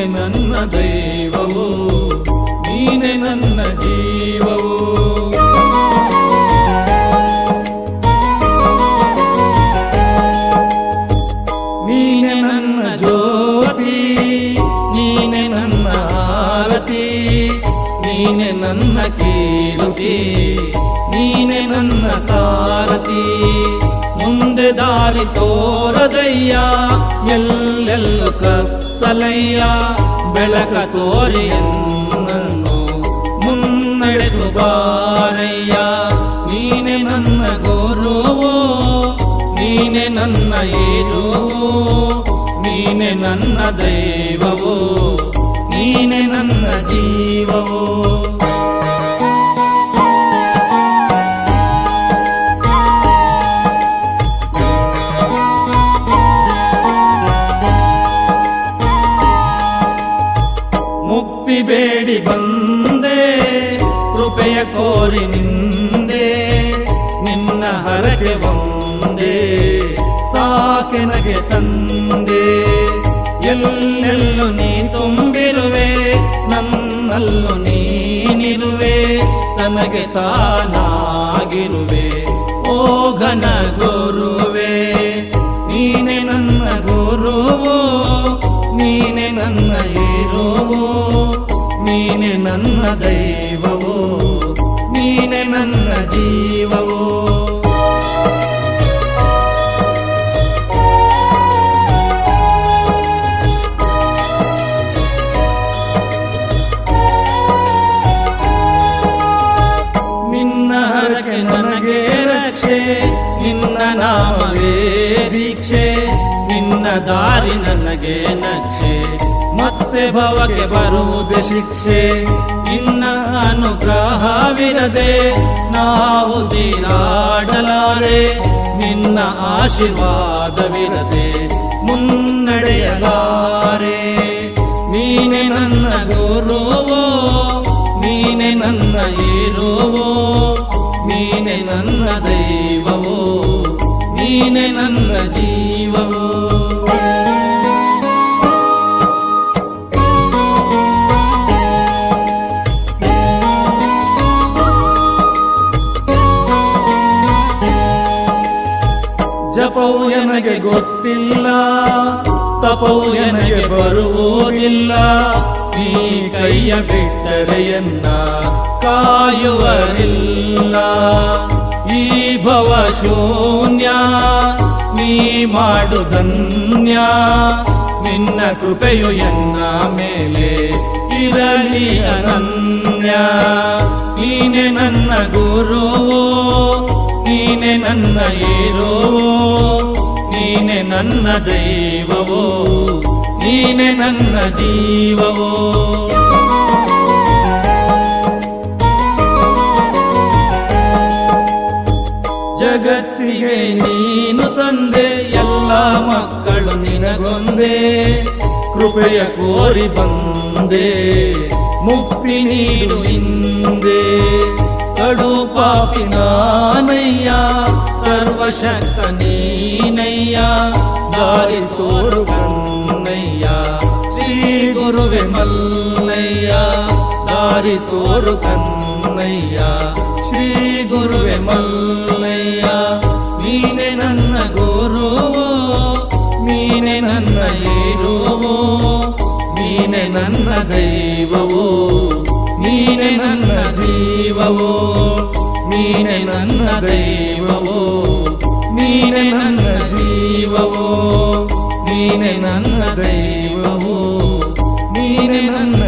ನೀನೆ ನನ್ನ ದೈವವು, ನೀನೆ ನನ್ನ ಜೀವವು. ನೀನೆ ನನ್ನ ಜ್ಯೋತಿ, ನೀನೆ ನನ್ನ ಆರತಿ, ನೀನೆ ನನ್ನ ಕೀರುತಿ, ನೀನೆ ನನ್ನ ಸಾರಥಿ. ಮುಂದೆ ದಾರಿ ತೋರದಯ್ಯ, ಎಲ್ಲೆಲ್ಲ ಕತ್ತಲಯ್ಯ, ಬೆಳಕ ತೋರಿ ಎನ್ನನ್ನು ಮುನ್ನಡೆದು ಬಾರಯ್ಯ. ನೀನೆ ನನ್ನ ಗುರುವೋ, ನೀನೆ ನನ್ನ ಏರೋ ನೀನೆ ನನ್ನ ದೈವವೋ, ನೀನೆ ನನ್ನ ಜೀವವೋ. ಮುಕ್ತಿ ಬೇಡಿ ಬಂದೆ ಕೃಪೆಯ ಕೋರಿ ನಿಂದೆ ನಿನ್ನ ಹರಕೆ ಒಂದೇ ಸಾಕೆನಗೆ ತಂದೆ ಎಲ್ಲೆಲ್ಲೂ ನೀ ತುಂಬಿರುವೆ ನನ್ನಲ್ಲೂ ನೀನಿರುವೆ ನನಗೆ ತಾನಾಗಿರುವೆ ಓ ಘನ ಗುರುವೆ ದೈವವೋ ನೀನೆ ನನ್ನ ಜೀವವೋ. ನಿನ್ನ ಹರಕೆ ನನಗೆ ರಕ್ಷೆ, ನಿನ್ನ ನಾಮವೇ ದೀಕ್ಷೆ, ನಿನ್ನ ದಾರಿ ನನಗೆ ನಕ್ಷೆ. ಮತ್ತೆ ಭವಕ್ಕೆ ಬರುವುದೇ ಶಿಕ್ಷೆ. ನಿನ್ನ ಅನುಗ್ರಹವಿರದೆ ನಾವು ತೀರಾಡಲಾರೆ ನಿನ್ನ ಆಶೀರ್ವಾದವಿರದೆ ಮುನ್ನಡೆಯಲಾರೆ. ನೀನೆ ನನ್ನ ಗುರುವೋ, ನೀನೆ ನನ್ನ ಏರುವೋ ನೀನೆ ನನ್ನ ದೈವವೋ, ನೀನೆ ನನ್ನ ಜೀವವೋ ಜಪವು ಗೊತ್ತಿಲ್ಲ, ತಪವು ನನಗೆ ಬರುವುದಿಲ್ಲ. ನೀ ಕೈಯ ಬಿಟ್ಟರೆಯನ್ನ ಕಾಯುವರಿಲ್ಲ. ಈ ಭವ ಶೂನ್ಯ, ನೀ ಮಾಡು ಧನ್ಯ. ನಿನ್ನ ಕೃಪೆಯು ಎನ್ನ ಮೇಲೆ ಇರಲಿ ಅನನ್ಯ. ನೀನೆ ನನ್ನ ಗುರು ನೀನೆ ನನ್ನ ಏರೋ ನನ್ನ ದೈವವೋ, ನೀನೆ ನನ್ನ ಜೀವವೋ. ಜಗತ್ತಿಗೆ ನೀನು ತಂದೆ, ಎಲ್ಲ ಮಕ್ಕಳು ನಿನಗೊಂದೇ. ಕೃಪೆಯ ಕೋರಿ ಬಂದೆ, ಮುಕ್ತಿ ನೀನು ಹಿಂದೆ. ಕಡು ಪಾಪಿ ನಾನಯ್ಯ ಸರ್ವಶಕ್ತ ನೀನಯ್ಯ. ದಾರಿ ತೋರು ಕನ್ನಯ್ಯ ಶ್ರೀ ಗುರುವೆ ಮಲ್ಲಯ್ಯ ದಾರಿ ತೋರು ಕನ್ನಯ್ಯ ಶ್ರೀ ಗುರುವೆ ಮಲ್ಲಯ್ಯ ನೀನೆ ನನ್ನ ಗುರುವೋ ನೀನೆ ನನ್ನ ಏರುವೋ ನೀನೆ ನನ್ನ ದೈವವೋ ನೀನೆ ನನ್ನ ಜೀವವೋ ನೀನೆ ನನ್ನ ದೈವವೋ ನೀನೆ ನನ್ನ ಜೀವವೋ ನೀನೆ ನನ್ನ ದೈವವೋ ನೀನೆ ನನ್ನ